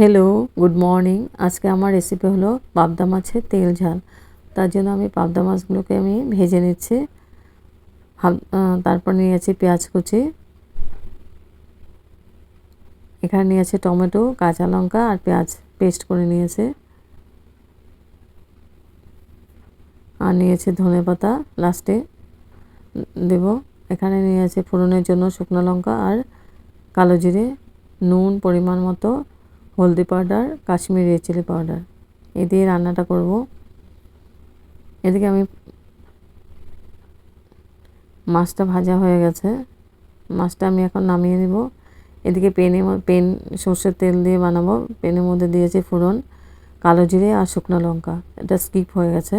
Hello good morning আজকে আমার recipe হলো পাবদা মাছের তেল ঝাল। তার জন্য আমি পাবদা মাছগুলোকে আমি ভেজে নিচ্ছি। তারপর নিয়েছি পেঁয়াজ কুচি। এখানে নিয়েছে টমেটো, কাঁচা লঙ্কা আর পেঁয়াজ পেস্ট করে নিয়েছে। আর নিয়েছে ধনে পাতা লাস্টে দেব। এখানে নিয়েছে ফোড়নের জন্য শুকনো লঙ্কা আর কালো জিরে, নুন পরিমাণ মতো হলদি powder, Kashmiri red chilli powder এ দিয়ে রান্নাটা করব। এদিকে আমি মাছটা ভাজা হয়ে গেছে। মাছটা আমি এখন নামিয়ে নিব। এদিকে পেনে পেন, সর্ষের তেল দিয়ে বানাবো। পেনের মধ্যে দিয়েছি ফোড়ন, কালো জিরে আর শুকনো লঙ্কা। এটা স্কিপ হয়ে গেছে।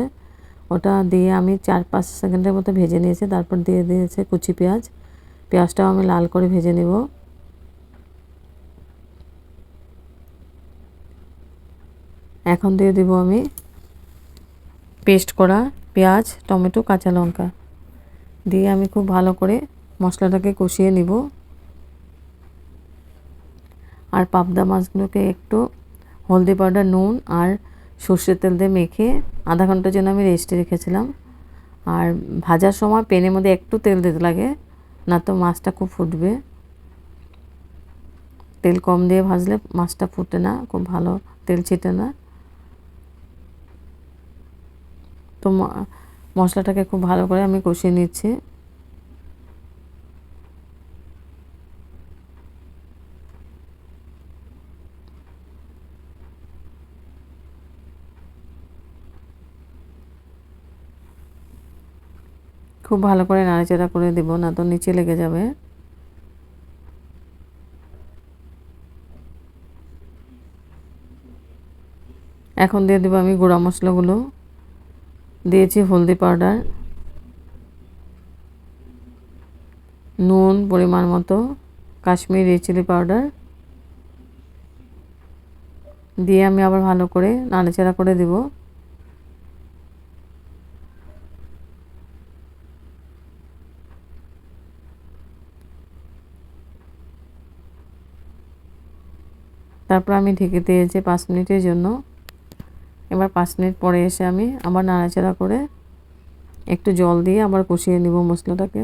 ওটা দিয়ে আমি চার পাঁচ সেকেন্ডের মতো ভেজে নিয়েছি। তারপর দিয়ে দিয়েছে কুচি পেঁয়াজ। পেঁয়াজটাও আমি লাল করে ভেজে নেব। এখন দিয়ে দেবো আমি পেস্ট করা পেঁয়াজ, টমেটো, কাঁচা লঙ্কা। দিয়ে আমি খুব ভালো করে মশলাটাকে কষিয়ে নিব। আর পাবদা মাছগুলোকে একটু হলদি পাউডার, নুন আর সর্ষের তেল দিয়ে মেখে আধা ঘণ্টার জন্য আমি রেস্টে রেখেছিলাম। আর ভাজার সময় পেনের মধ্যে একটু তেল দিতে লাগে না তো মাছটা খুব ফুটবে। তেল কম দিয়ে ভাজলে মাছটা ফুটে না, খুব ভালো তেল ছিটে না। তো মশলাটাকে খুব ভালো করে আমি কষিয়ে নিচ্ছি। খুব ভালো করে নাড়াচাড়া করে দেবো, না তো নিচে লেগে যাবে। এখন দিয়ে দেবো আমি গুঁড়া মশলাগুলো। দিয়েছি হলদি পাউডার, নুন পরিমাণ মতো, কাশ্মীরি চিলি পাউডার দিয়ে আমি আবার ভালো করে নাড়াচাড়া করে দিব। তারপর আমি ঢেকে দিয়েছি পাঁচ মিনিটের জন্য। এবার পাঁচ মিনিট পরে এসে আমি আবার নাড়াচাড়া করে একটু জল দিয়ে আবার কষিয়ে নিব মশলাটাকে।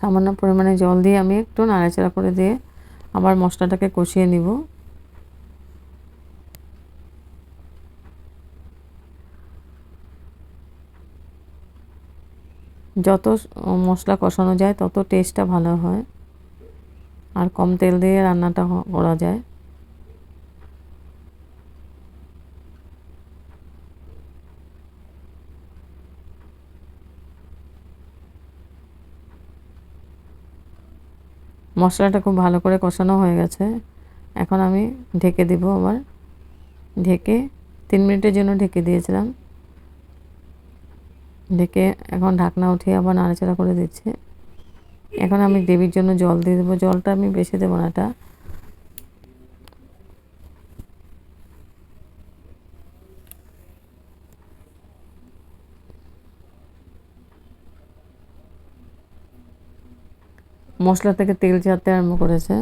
সামান্য পরিমাণে জল দিয়ে আমি একটু নাড়াচাড়া করে দিয়ে আবার মশলাটাকে কষিয়ে নিব। যত মশলা কষানো যায়, তত টেস্টটা ভালো হয়। আর কম তেল দিয়ে রান্নাটা করা যায়। মশলাটা খুব ভালো করে কষানো হয়ে গেছে। এখন আমি ঢেকে দিব আবার। ঢেকে তিন মিনিটের জন্য ঢেকে দিয়েছিলাম। ঢেকে এখন ঢাকনা উঠিয়ে আবার নাড়াচাড়া করে দিচ্ছি। এখন আমি গ্রেভির জন্য জল দিয়ে দেবো। জলটা আমি বেশি দেবো না, এটা। মশলা থেকে তেল ছাড়তে আরম্ভ করেছে।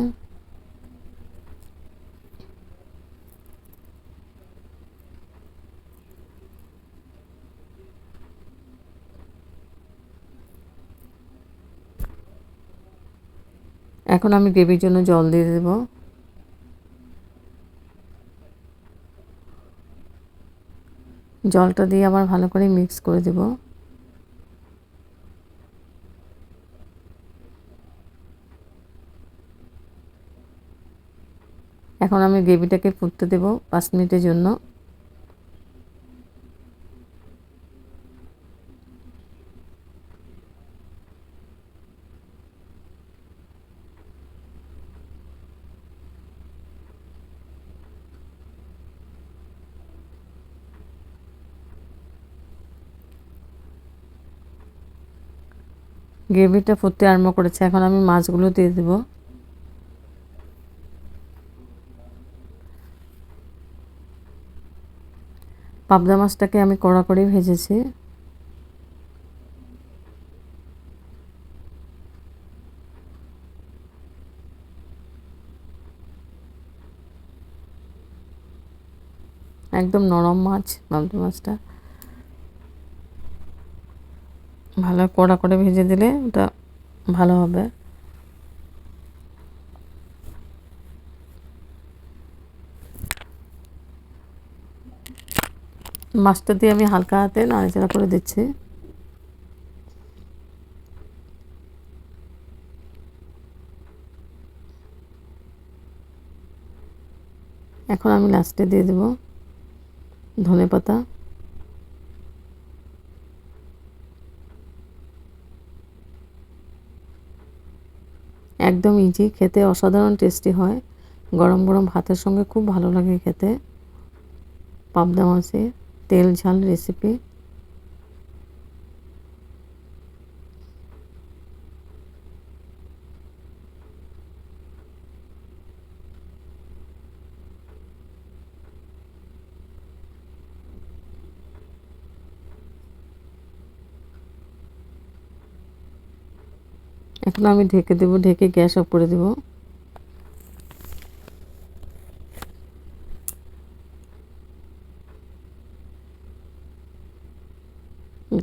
এখন আমি গ্রেভির জন্য জল দিয়ে দেব। জলটা দিয়ে আবার ভালো করে মিক্স করে দেব। এখন আমি গ্রেভিটাকে ফুটতে দেব পাঁচ মিনিটের জন্য। গ্রেভিটা ফুটতে আরম্ভ করেছে। এখন আমি মাছগুলো দিয়ে দেবো। পাবদা মাছটাকে আমি কড়া করে ভেজেছি। একদম নরম মাছ পাবদা মাছটা। ভালো কড়া করে ভেজে দিলে ওটা ভালো হবে। মাছটা দিয়ে আমি হালকা হাতে নাড়াচাড়া করে দিচ্ছি। এখন আমি লাস্টে দিয়ে দেব ধনে পাতা একদম ইজি খেতে অসাধারণ টেস্টি হয়। গরম গরম ভাতের সঙ্গে খুব ভালো লাগে খেতে। পাবদা মাছের তেল ঝাল রেসিপি এখন আমি ঢেকে দেবো, ঢেকে গ্যাস অফ করে দেবো।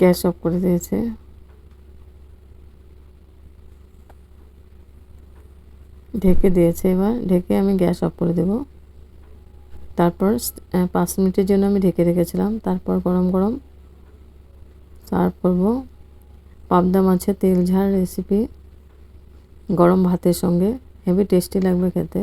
গ্যাস অফ করে দিয়েছে। ঢেকে দিয়েছে এবার, ঢেকে আমি গ্যাস অফ করে দেব। তারপর পাঁচ মিনিটের জন্য আমি ঢেকে রেখেছিলাম। তারপর গরম গরম সার্ভ করব। পাবদা মাছের তেল ঝাল রেসিপি গরম ভাতের সঙ্গে হেভি টেস্টি লাগবে খেতে।